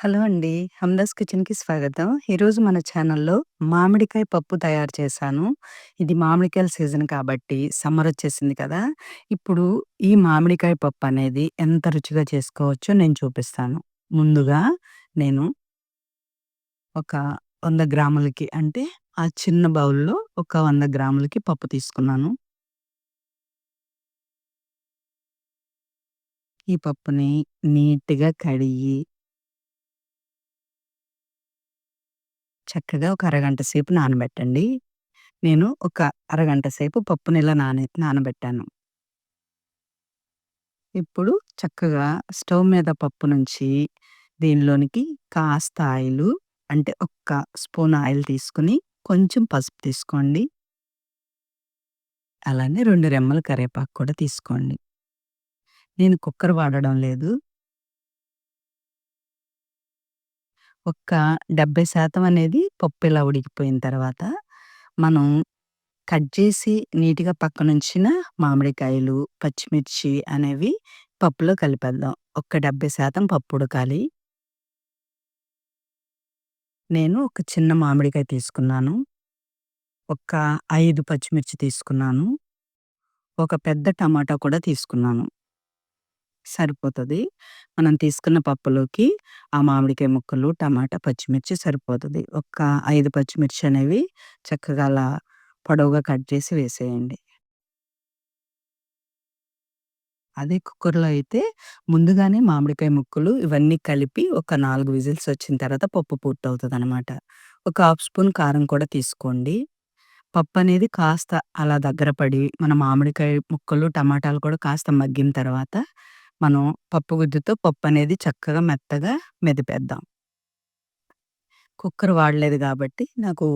Hello అండి. హమ్దాస్ కిచెన్‌కి స్వాగతం. ఈరోజు మన ఛానల్‌లో మామిడికాయ పప్పు తయారు చేశాను. ఇది మామిడికాయల సీజన్ కాబట్టి సమ్మర్ వచ్చేసింది కదా! ఇప్పుడు ఈ మామిడికాయ పప్పు అనేది ఎంత రుచిగా చేసుకోవచ్చో నేను చూపిస్తాను. ముందుగా నేను ఒక 100 గ్రాములకి అంటే ఆ చిన్న బౌల్‌లో ఒక 100 గ్రాములకి పప్పు తీసుకున్నాను. ఈ పప్పుని నీట్‌గా కడిగి చక్కగా ఒక అరగంట సేపు నానబెట్టండి. నేను ఒక అరగంట సేపు పప్పుని ఇలా నానే నానబెట్టాను. ఇప్పుడు చక్కగా స్టవ్ మీద పప్పు నుంచి దీనిలోనికి కాస్త ఆయిలు అంటే ఒక్క స్పూన్ ఆయిల్ తీసుకొని కొంచెం పసుపు తీసుకోండి. అలానే 2 రెమ్మల కరివేపాకు కూడా తీసుకోండి. నేను కుక్కర్ వాడడం లేదు. ఒక్క 70% అనేది పప్పు ఇలా ఉడికిపోయిన తర్వాత, మనం కట్ చేసి నీట్‌గా పక్కనుంచిన మామిడికాయలు, పచ్చిమిర్చి అనేవి పప్పులో కలిపేద్దాం. ఒక్క 70% పప్పు ఉడకాలి. నేను ఒక చిన్న మామిడికాయ తీసుకున్నాను. ఒక 5 పచ్చిమిర్చి తీసుకున్నాను. ఒక పెద్ద టమాటా కూడా తీసుకున్నాను. సరిపోతది. మనం తీసుకున్న పప్పులోకి ఆ మామిడికాయ ముక్కలు, టమాటా, పచ్చిమిర్చి సరిపోతది. ఒక 5 పచ్చిమిర్చి అనేవి చక్కగా అలా పొడవుగా కట్ చేసి వేసేయండి. అదే కుక్కర్‌లో అయితే ముందుగానే మామిడికాయ ముక్కలు ఇవన్నీ కలిపి ఒక 4 విజిల్స్ వచ్చిన తర్వాత పప్పు పూర్తవుతదనమాట. ఒక హాఫ్ స్పూన్ కారం కూడా తీసుకోండి. పప్పనేది కాస్త అలా దగ్గర పడి, మన మామిడికాయ ముక్కలు, టమాటాలు కూడా కాస్త మగ్గిన తర్వాత, మనం పప్పు గుజ్జుతో పప్పు అనేది చక్కగా మెత్తగా మెదిపేద్దాం. కుక్కర్ వాడలేదు కాబట్టి నాకు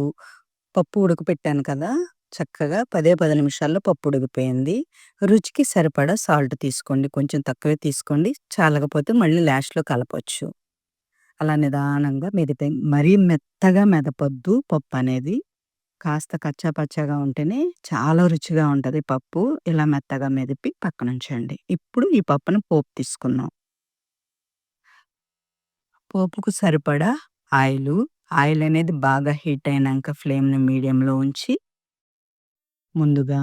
పప్పు ఉడకపెట్టాను కదా! చక్కగా పదే 10 నిమిషాల్లో పప్పు ఉడికిపోయింది. రుచికి సరిపడా సాల్ట్ తీసుకోండి. కొంచెం తక్కువే తీసుకోండి. చాలకపోతే మళ్ళీ లాస్ట్‌లో కలపొచ్చు. అలా నిదానంగా మెదిపే మరీ మెత్తగా మెదపొద్దు పప్పనేది. కాస్త కచ్చాపచ్చాగా ఉంటేనే చాలా రుచిగా ఉంటది పప్పు. ఇలా మెత్తగా మెదిపి పక్కనుంచండి. ఇప్పుడు ఈ పప్పును పోపు తీసుకుందాం. పోపుకు సరిపడా ఆయిలు. ఆయిల్ అనేది బాగా హీట్ అయినంక ఫ్లేమ్‌ని మీడియంలో ఉంచి ముందుగా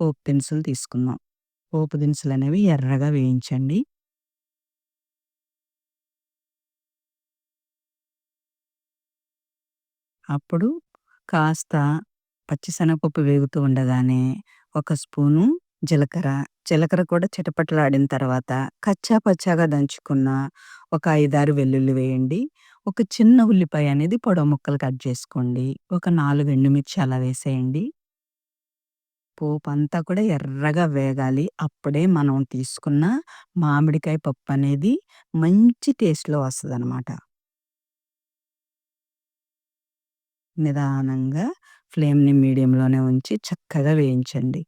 పోపు దినుసులు తీసుకుందాం. పోపు దినుసులనేవి ఎర్రగా వేయించండి. అప్పుడు కాస్త పచ్చిశనగపప్పు వేగుతూ ఉండగానే ఒక స్పూను జీలకర్ర, జీలకర్ర కూడా చిటపటలాడిన తర్వాత కచ్చా పచ్చాగా దంచుకున్న ఒక 5, 6 వెల్లుల్లి వేయండి. ఒక చిన్న ఉల్లిపాయ అనేది పొడవు ముక్కలు కట్ చేసుకోండి. ఒక నాలుగు ఎండుమిర్చి అలా వేసేయండి. పోపు అంతా కూడా ఎర్రగా వేగాలి. అప్పుడే మనం తీసుకున్న మామిడికాయ పప్పు అనేది మంచి టేస్ట్‌లో వస్తదనమాట. నిదానంగా ఫ్లేమ్‌ని మీడియంలోనే ఉంచి చక్కగా వేయించండి.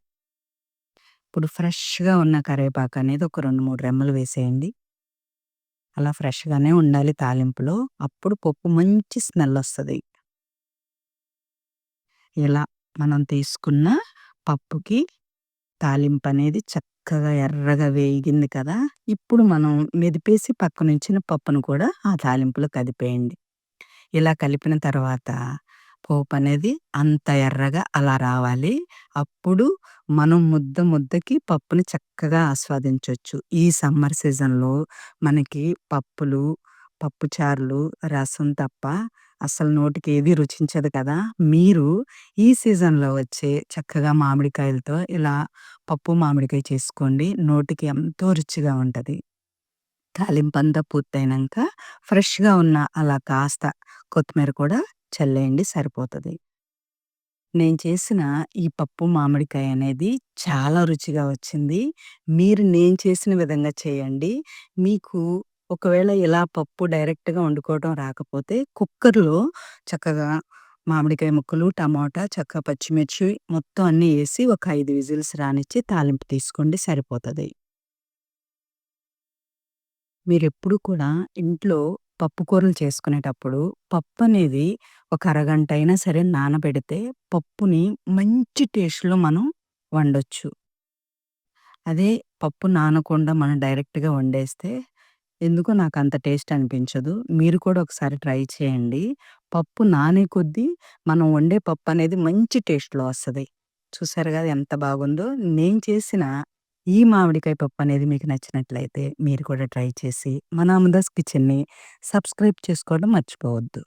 ఇప్పుడు ఫ్రెష్‌గా ఉన్న కరివేపాకు అనేది ఒక 2, 3 రెమ్మలు వేసేయండి. అలా ఫ్రెష్‌గానే ఉండాలి తాలింపులో. అప్పుడు పప్పు మంచి స్మెల్ వస్తుంది ఇలా మనం తీసుకున్న పప్పుకి తాలింపు అనేది చక్కగా ఎర్రగా వేగింది కదా! ఇప్పుడు మనం మెదిపేసి పక్కనుంచిన పప్పును కూడా ఆ తాలింపులో కదిపేయండి. ఇలా కలిపిన తర్వాత పోపు అనేది అంత ఎర్రగా అలా రావాలి. అప్పుడు మనం ముద్ద ముద్దకి పప్పుని చక్కగా ఆస్వాదించొచ్చు. ఈ సమ్మర్ సీజన్‌లో మనకి పప్పులు, పప్పుచారులు, రసం తప్ప అసలు నోటికి ఏది రుచించదు కదా! మీరు ఈ సీజన్‌లో వచ్చే చక్కగా మామిడికాయలతో ఇలా పప్పు మామిడికాయ చేసుకోండి. నోటికి ఎంతో రుచిగా ఉంటది. తాలింపంతా పూర్తయినాక ఫ్రెష్‌గా ఉన్న అలా కాస్త కొత్తిమీర కూడా చల్లేయండి సరిపోతుంది నేను చేసిన ఈ పప్పు మామిడికాయ అనేది చాలా రుచిగా వచ్చింది. మీరు నేను చేసిన విధంగా చేయండి. మీకు ఒకవేళ ఇలా పప్పు డైరెక్ట్‌గా వండుకోవడం రాకపోతే కుక్కర్‌లో చక్కగా మామిడికాయ ముక్కలు, టమాటా, చక్కగా పచ్చిమిర్చి మొత్తం అన్నీ వేసి ఒక ఐదు విజిల్స్ రానిచ్చి తాలింపు తీసుకోండి సరిపోతుంది మీరెప్పుడు కూడా ఇంట్లో పప్పు కూరలు చేసుకునేటప్పుడు పప్పనేది ఒక అరగంట అయినా సరే నానబెడితే పప్పుని మంచి టేస్ట్‌లో మనం వండొచ్చు. అదే పప్పు నానకుండా మనం డైరెక్ట్‌గా వండేస్తే ఎందుకో నాకంత టేస్ట్ అనిపించదు. మీరు కూడా ఒకసారి ట్రై చేయండి. పప్పు నానే కొద్దీ మనం వండే పప్పనేది మంచి టేస్ట్‌లో వస్తది. చూసారు గదా! ఎంత బాగుందో. నేను చేసిన ఈ మామిడికాయ పప్పు అనేది మీకు నచ్చినట్లయితే మీరు కూడా ట్రై చేసి మన అమదాస్ కిచెన్‌ని సబ్స్క్రైబ్ చేసుకోవడం మర్చిపోవద్దు.